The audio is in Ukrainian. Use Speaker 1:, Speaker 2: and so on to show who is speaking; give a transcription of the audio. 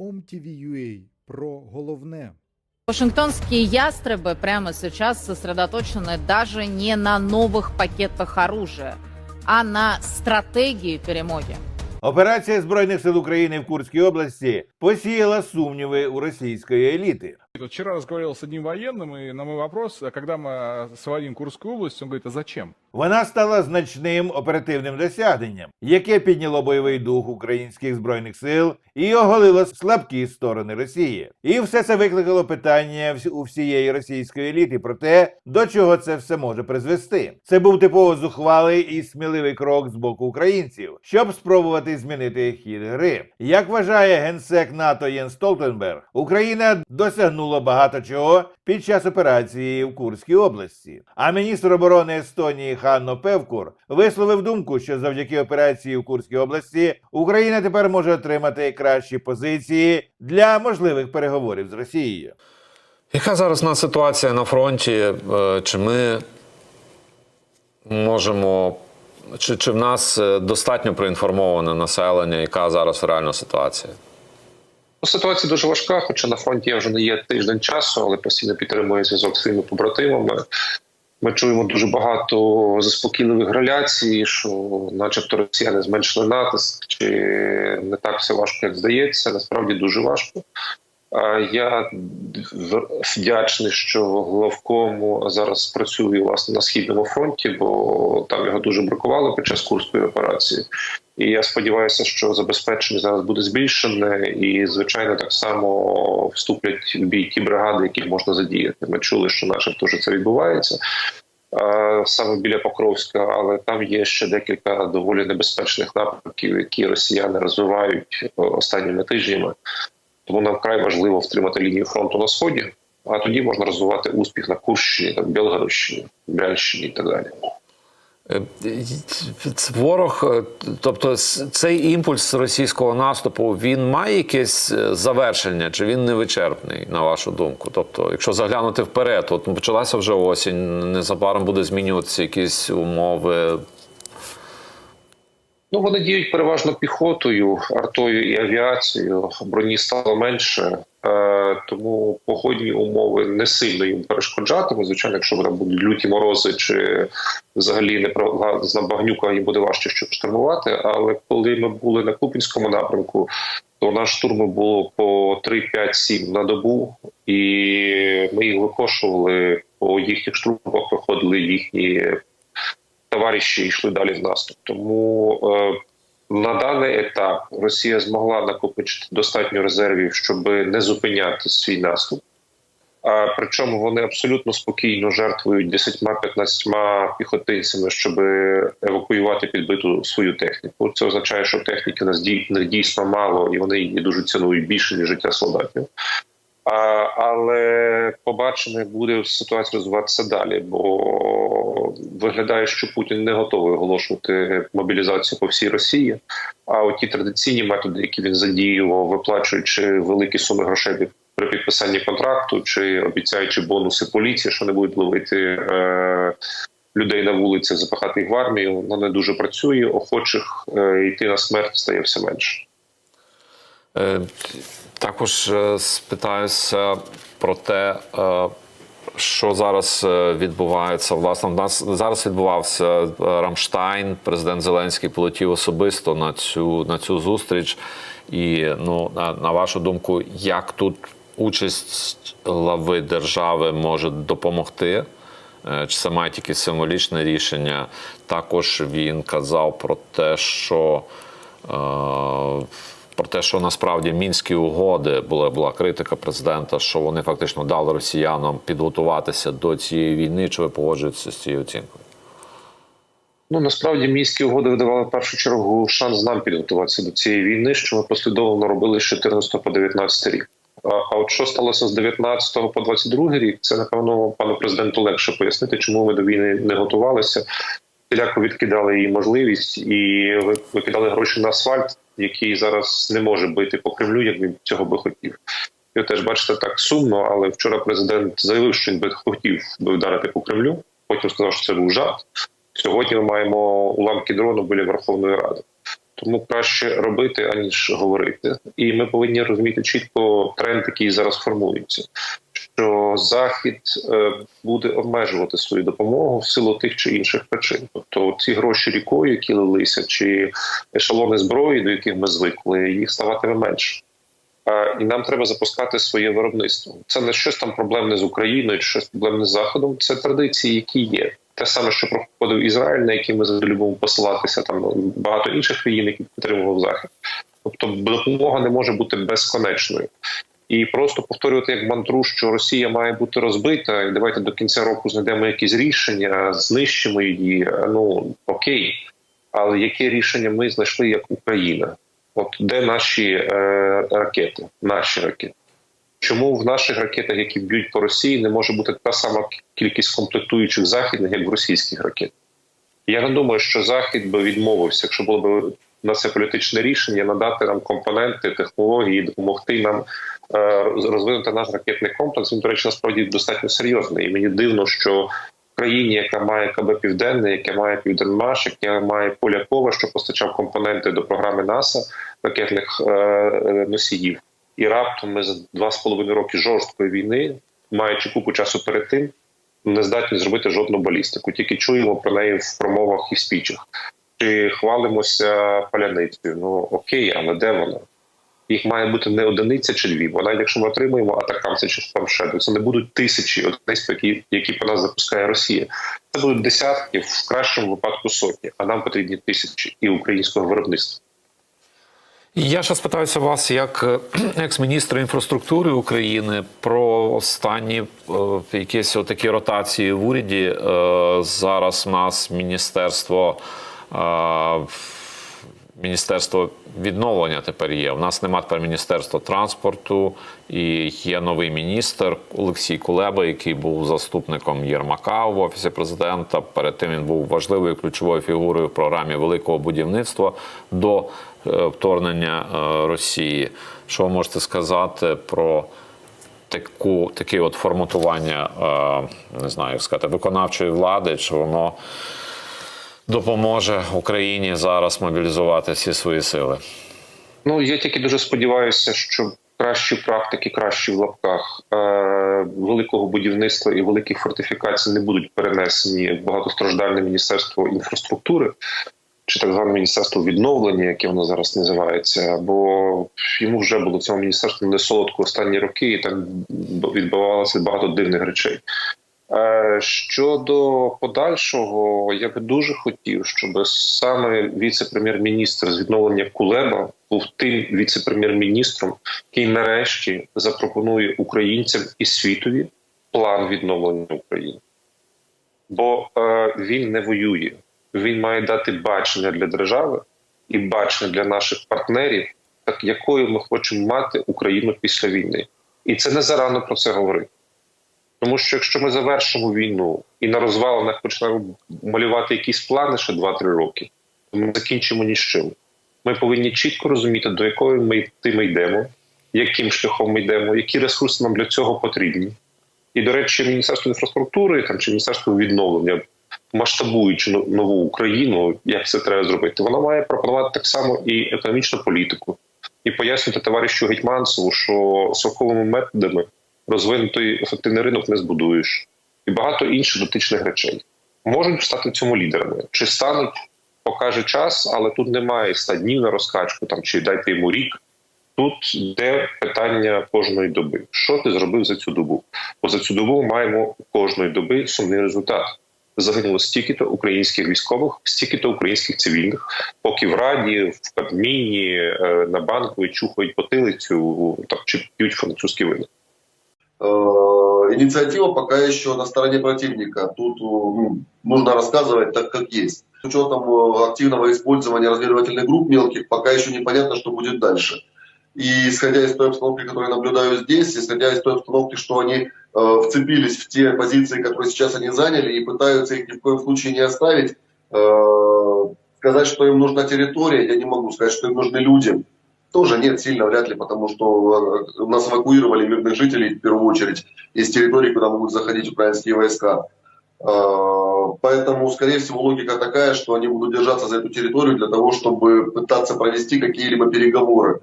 Speaker 1: OMTV.ua про головне.
Speaker 2: Вашингтонские ястребы прямо сейчас сосредоточены даже не на новых пакетах оружия, а на стратегии перемоги.
Speaker 3: Операція збройних сил України в Курській області посіяла сумніви у російської еліти.
Speaker 4: Вчера разговаривал с одним военным, и на мой вопрос, а когда мы освободим Курскую область, он говорит, а зачем?
Speaker 3: Вона стала значним оперативним досягненням, яке підняло бойовий дух українських збройних сил і оголило слабкі сторони Росії. І все це викликало питання у всієї російської еліти про те, до чого це все може призвести. Це був типово зухвалий і сміливий крок з боку українців, щоб спробувати змінити хід гри. Як вважає генсек НАТО Єн Столтенберг, Україна досягнула багато чого під час операції в Курській області. А міністр оборони Естонії Ханно Певкур висловив думку, що завдяки операції в Курській області Україна тепер може отримати кращі позиції для можливих переговорів з Росією.
Speaker 5: Яка зараз на ситуація на фронті? Е, Чи ми можемо, чи, чи в нас е, достатньо проінформоване населення, яка зараз реальна ситуація?
Speaker 6: Ну, Ситуація дуже важка, хоча на фронті я вже не є тиждень часу, але постійно підтримую зв'язок з своїми побратимами. Ми чуємо дуже багато заспокійливих реляцій, що, начебто, росіяни зменшили натиск, чи не так все важко, як здається. Насправді дуже важко. Я вдячний, що главком зараз працює власне на східному фронті, бо там його дуже бракувало під час курської операції. І я сподіваюся, що забезпечення зараз буде збільшене, і звичайно так само вступлять в бій ті бригади, яких можна задіяти. Ми чули, що начебто вже це відбувається саме біля Покровська, але там є ще декілька доволі небезпечних напрямків, які росіяни розвивають останніми тижнями. Тому нам вкрай важливо втримати лінію фронту на сході, а тоді можна розвивати успіх на Курщині, там, Білгородщині, Брянщині і так далі.
Speaker 5: Е, Ворог, е, тобто цей імпульс російського наступу, він має якесь е, завершення, чи він невичерпний, на вашу думку? Тобто, якщо заглянути вперед, от почалася вже осінь, незабаром буде змінюватися якісь умови.
Speaker 6: Ну, вони діють переважно піхотою, артою і авіацією. Броні стало менше, е, тому погодні умови не сильно їм перешкоджатимуть. Звичайно, якщо там будуть люті морози чи взагалі не на багнюка, їм буде важче що штурмувати. Але коли ми були на Купінському напрямку, то у нас штурми було по 3, 5, 7 на добу, і ми їх викошували по їхніх штурмах, виходили їхні товариші йшли далі в наступ. Тому е, на даний етап Росія змогла накопичити достатньо резервів, щоб не зупиняти свій наступ. А причому вони абсолютно спокійно жертвують 10-15 піхотинцями, щоб евакуювати підбиту свою техніку. Це означає, що техніки нас дій- дійсно мало, і вони її дуже цінують більше ніж життя солдатів. Але побачимо, як буде ситуація розвиватися далі, бо виглядає, що Путін не готовий оголошувати мобілізацію по всій Росії. А от ті традиційні методи, які він задіював, виплачуючи великі суми грошей при підписанні контракту, чи обіцяючи бонуси поліції, що не будуть ловити е, людей на вулиці, запихати їх в армію, воно не дуже працює. Охочих е, йти на смерть стає все менше.
Speaker 5: Е, Також е, спитаюся про те, е, що зараз відбувається. Власне, в нас зараз відбувався Рамштайн. Президент Зеленський полетів особисто на цю на цю зустріч. І ну, на, на вашу думку, як тут участь глави держави може допомогти? Чи це має тільки символічне рішення? Також він казав про те, що е, про те, що насправді мінські угоди була була критика президента, що вони фактично дали росіянам підготуватися до цієї війни. Чи ви погоджуєтеся з цією оцінкою?
Speaker 6: Ну насправді мінські угоди видавали в першу чергу шанс нам підготуватися до цієї війни, що ми послідовно робили з 14 по 19 рік. А, от що сталося з 19 по 22 рік, це напевно пану президенту легше пояснити, чому ми до війни не готувалися. Всіляко відкидали її можливість і викидали гроші на асфальт, який зараз не може бити по Кремлю, як він цього би хотів. І теж бачите так сумно, але вчора президент заявив, що він би хотів би вдарити по Кремлю. Потім сказав, що це був жарт. Сьогодні ми маємо уламки дрону біля Верховної Ради. Тому краще робити аніж говорити. І ми повинні розуміти чітко тренд, який зараз формується. Що захід е, буде обмежувати свою допомогу в силу тих чи інших причин. Тобто ці гроші рікою, які лилися, чи ешелони зброї, до яких ми звикли, їх ставатиме менше. І нам треба запускати своє виробництво. Це не щось там проблемне з Україною, чи щось проблемне з Заходом. Це традиції, які є. Те саме, що проходив Ізраїль, на який ми любимо посилатися, там ну, багато інших країн, які підтримував Захід. Тобто допомога не може бути безконечною. І просто повторювати як мантру, що Росія має бути розбита, і давайте до кінця року знайдемо якісь рішення, знищимо її. Ну окей, але яке рішення ми знайшли як Україна? От де наші е, ракети, наші ракети? Чому в наших ракетах, які б'ють по Росії, не може бути та сама кількість комплектуючих західних, як в російських ракетах? Я не думаю, що Захід би відмовився, якщо було б на це політичне рішення, надати нам компоненти, технології, допомогти нам е, розвинути наш ракетний комплекс. Він, до речі, насправді достатньо серйозний. І мені дивно, що в країні, яка має КБ Південне, яка має Південмаш, яка має Полякова, що постачав компоненти до програми НАСА ракетних е, носіїв, і раптом ми за два з половиною роки жорсткої війни, маючи купу часу перед тим, не здатні зробити жодну балістику. Тільки чуємо про неї в промовах і спічах. Чи хвалимося паляницею? Ну окей, але де вона? Їх має бути не одиниця чи дві. Бо навіть якщо ми отримуємо атакамси чи спамшеду, це не будуть тисячі одиниць, які, які по нас запускає Росія. Це будуть десятки, в кращому випадку сотні. А нам потрібні тисячі і українського виробництва.
Speaker 5: Я ще спитаюся вас, як е, екс-міністра інфраструктури України, про останні е, якісь такі ротації в уряді. Е, зараз у нас міністерство. Міністерство відновлення тепер є. У нас немає тепер міністерства транспорту, і є новий міністр Олексій Кулеба, який був заступником Єрмака в офісі президента. Перед тим він був важливою ключовою фігурою в програмі великого будівництва до е, вторгнення е, Росії. Що ви можете сказати про таку таке от форматування, е, не знаю, як сказати, виконавчої влади? Чи воно? Допоможе Україні зараз мобілізувати всі свої сили?
Speaker 6: Ну я тільки дуже сподіваюся, що кращі практики, кращі в лапках е- великого будівництва і великих фортифікацій не будуть перенесені в багатостраждальне міністерство інфраструктури. Чи так зване міністерство відновлення, яке воно зараз називається, бо йому вже було цьому міністерству не солодко останні роки, і там відбувалося багато дивних речей. Щодо подальшого, я би дуже хотів, щоб саме віце-прем'єр-міністр з відновлення Кулеба був тим віце-прем'єр-міністром, який нарешті запропонує українцям і світові план відновлення України. Бо е, він не воює, він має дати бачення для держави і бачення для наших партнерів, так якою ми хочемо мати Україну після війни, і це не зарано про це говорити. Тому що якщо ми завершимо війну і на розвалинах почнемо малювати якісь плани ще 2-3 роки, то ми закінчимо ні з чим. Ми повинні чітко розуміти, до якої ми ми йдемо, яким шляхом ми йдемо, які ресурси нам для цього потрібні. І, до речі, Міністерство інфраструктури там чи Міністерство відновлення, масштабуючи нову Україну, як це треба зробити, воно має пропонувати так само і економічну політику, і пояснити товаришу Гетьманцеву, що соковими методами розвинутий ефективний ринок не збудуєш, і багато інших дотичних речей можуть стати цьому лідерами. Чи стануть, покаже час, але тут немає ста днів на розкачку там чи дайте йому рік. Тут де питання кожної доби. Що ти зробив за цю добу? Бо за цю добу маємо кожної доби сумний результат. Загинуло стільки-то українських військових, стільки-то українських цивільних, поки в раді, в Кабміні, е, на банку чухають потилицю там чи п'ють французькі вини.
Speaker 7: Инициатива пока еще на стороне противника. Тут ну, нужно рассказывать так, как есть. С учетом активного использования разведывательных групп мелких, пока еще непонятно, что будет дальше. И исходя из той обстановки, которую я наблюдаю здесь, исходя из той обстановки, что они э, вцепились в те позиции, которые сейчас они заняли, и пытаются их ни в коем случае не оставить, э, сказать, что им нужна территория, я не могу сказать, что им нужны люди. Тоже нет, сильно вряд ли, потому что у нас эвакуировали мирных жителей в первую очередь из территорий, куда могут заходить украинские войска. Э, Поэтому, скорее всего, логика такая, что они будут держаться за эту территорию для того, чтобы пытаться провести какие-либо переговоры.